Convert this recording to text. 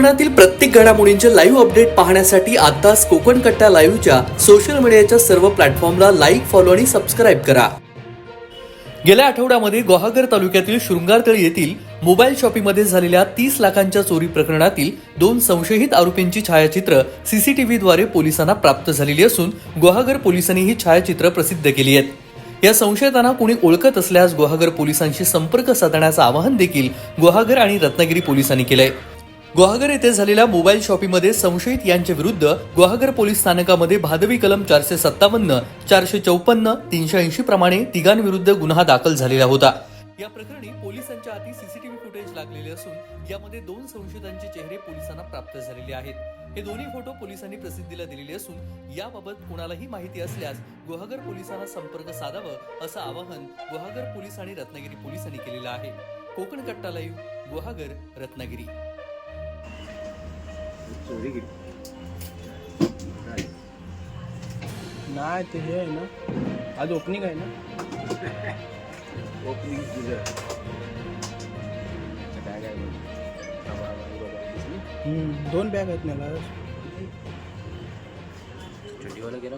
कोकणातील प्रत्येक घडामोडींचे लाईव्ह अपडेट पाहण्यासाठी आताच कोकण कट्टा लाईव्हच्या सोशल मीडियाच्या सर्व प्लॅटफॉर्मला लाईक फॉलो आणि सबस्क्राईब करा. गेल्या आठवड्यामध्ये गुहागर तालुक्यातील शृंगारतळी येथील मोबाईल शॉपीमध्ये झालेल्या तीस लाखांच्या चोरी प्रकरणातील दोन संशयित आरोपींची छायाचित्र सीसीटीव्हीद्वारे पोलिसांना प्राप्त झालेली असून गुहागर पोलिसांनी ही छायाचित्र प्रसिद्ध केली आहेत. या संशयितांना कोणी ओळखत असल्यास गुहागर पोलिसांशी संपर्क साधण्याचं आवाहन देखील गुहागर आणि रत्नागिरी पोलिसांनी केलंय. गुहागर येथे झालेल्या मोबाईल शॉपीमध्ये संशयित यांच्या विरुद्ध गुहागर पोलीस स्थानकामध्ये भादवी कलम चारशे सत्तावन्न चारशे चौपन्न तीनशे ऐंशी प्रमाणे तिघांविरुद्ध गुन्हा दाखल झालेला होता. या प्रकरणी पोलिसांच्या हाती सीसीटीव्ही फुटेज लागलेले असून यामध्ये दोन संशयितांचे चेहरे पोलिसांना प्राप्त झालेले आहेत. हे दोन्ही फोटो पोलिसांनी प्रसिद्धीला दिलेले असून याबाबत कोणालाही माहिती असल्यास गुहागर पोलिसांना संपर्क साधावं असं आवाहन गुहागर पोलीस आणि रत्नागिरी पोलिसांनी केलेलं आहे. कोकण कट्टा लाईव्ह गुहागर रत्नागिरी. ना नाही ते हे आहे ना। आज ओपनिंग है ना। ओपनिंग तुझं काय हम्म, दोन बॅग आहेत मला चड्डीवाला गेला